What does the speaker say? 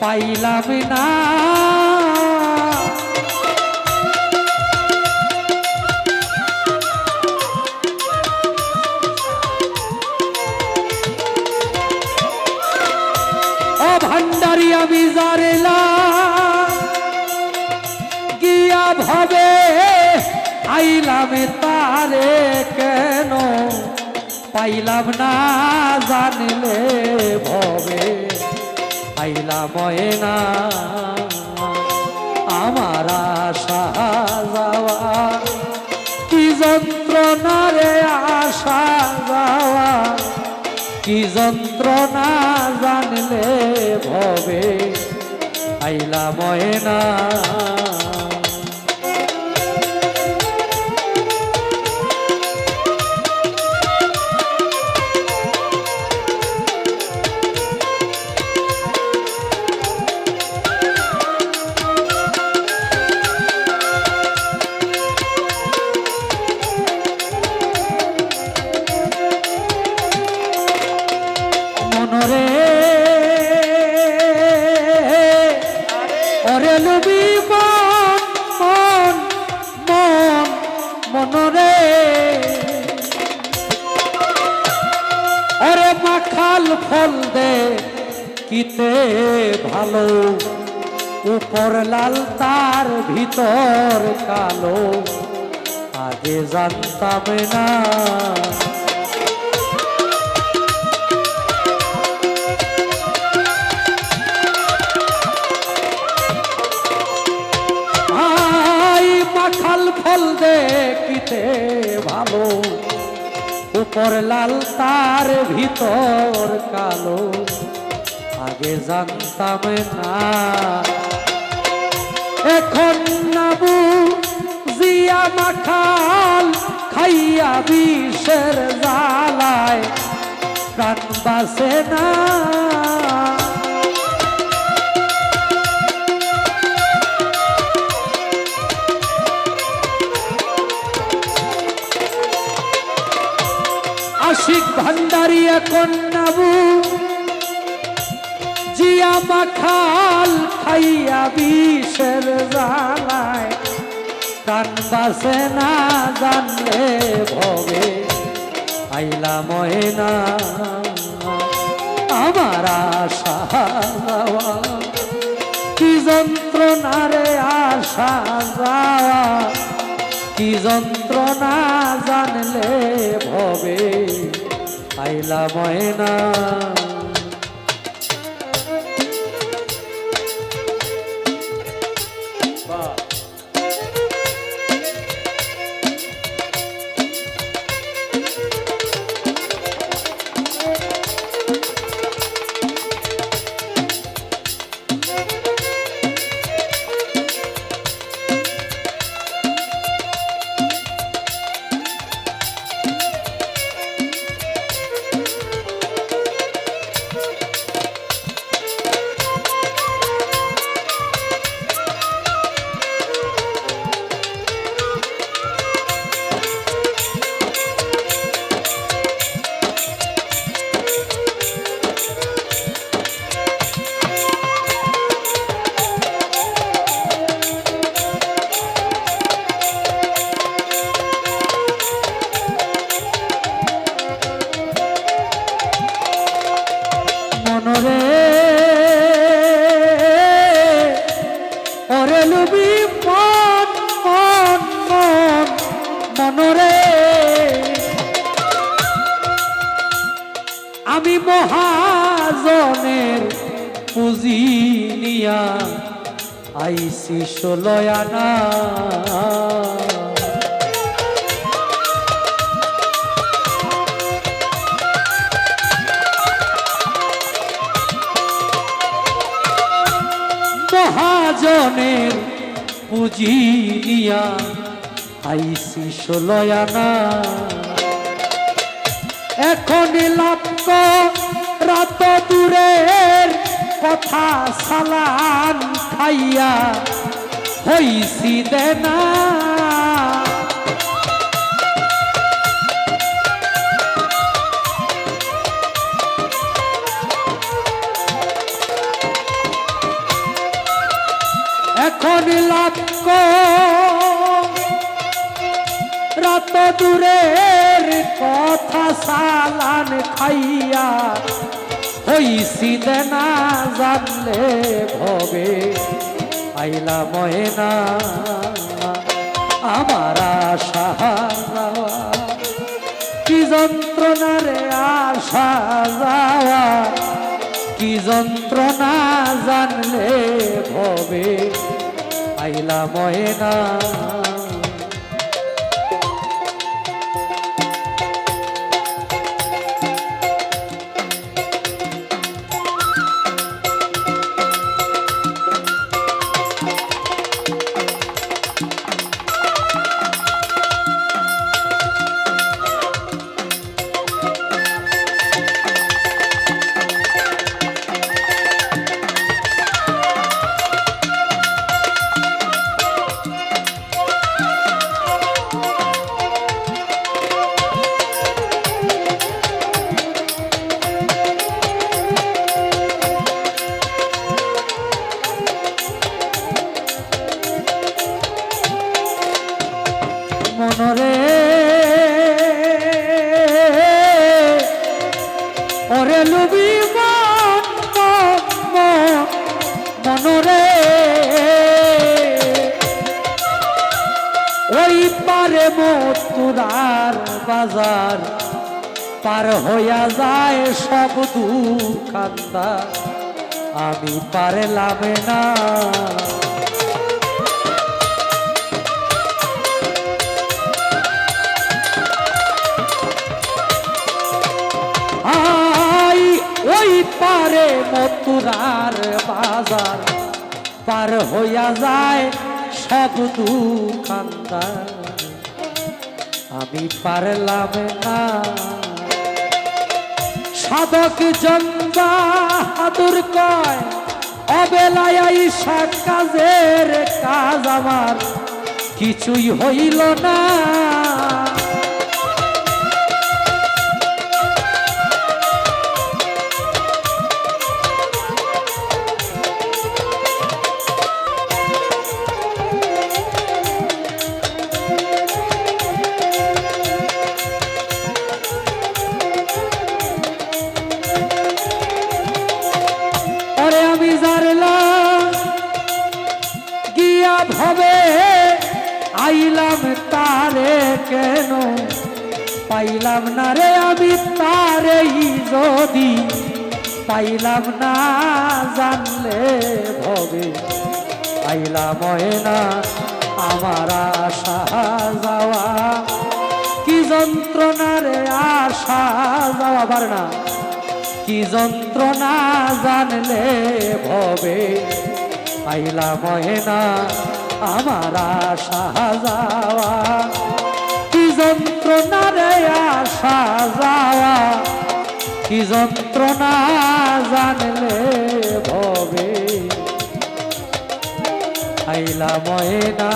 পাইলাম না। ভান্ডারি আমি জারেলা গিয়া ভাবে আইলাম তারে কেন? পাইলাম না জানলে ভবে। পাইলাম ময়না। আমার আশা যাওয়া, কি যন্ত্রণা রে আশা যাওয়া? কি যন্ত্রণা জানলে ভবে আইলা ময়না। মাখাল ফল দে, কিতে ভালো। উপর লাল, তার ভিতর কালো। আগে জানতাম না। আই মাখাল ফল দেখিতে উপর লাল তার ভিতর কালো। আগে জানতাম না। এখন নাবু জিয়া মাখাল খাইয়া বিষের জ্বালায়। প্রাণ বাসে না। মাখাল খাইয়া বিষের জ্বালায়। কান বাসে না জানলে ভবে আইলা ময়না। আমার আশা কি যন্ত্রণা রে আশা যাওয়া। কি যন্ত্রণা জানলে ভবে আইলা ময়না। মনরে ওরে লুবি মন মন মন মনরে। আমি মহাজনের পুঁজি নিয়া আইসি মহাজনের পুঁজি নিয়া আইসি ষোলয়ানা এখন লাভ রাত দূরের কথা সালান খাইয়া হইসি দেনা। দূরের কথা সালান খাইয়া হইছি না জানলে ভবে আইলা ময়না, আমার আশা কি যন্ত্রণা রে আশা যাওয়া, কি যন্ত্রণা জানলে ভবে আইলা ময়না। মনরে ওই পারে মতুরার বাজার পার হইয়া যায় সব দুখান্দার আমি পারলাম না। পারে মতুরার বাজার, পার হইয়া যায় সব দুখানদার আমি পারলাম না। সাধক জন্দা হাতুর কয়, অবেলায় আইসা কাজের কাজ আমার, কিছুই হইল না। কেন? পাইলাম না রে আমি তারে যদি। পাইলাম না জানলে ভবে। আইলাম না আমার আশা যাওয়া। কি যন্ত্রণা রে আশা যাওয়া বার না কি যন্ত্রণা জানলে ভবে। পাইলা মহেনা আমার আশা যাওয়া। কি যন্ত্রণা রে আশা যাওয়া কি যন্ত্রণা জানলে ভবে। আইলা মহেনা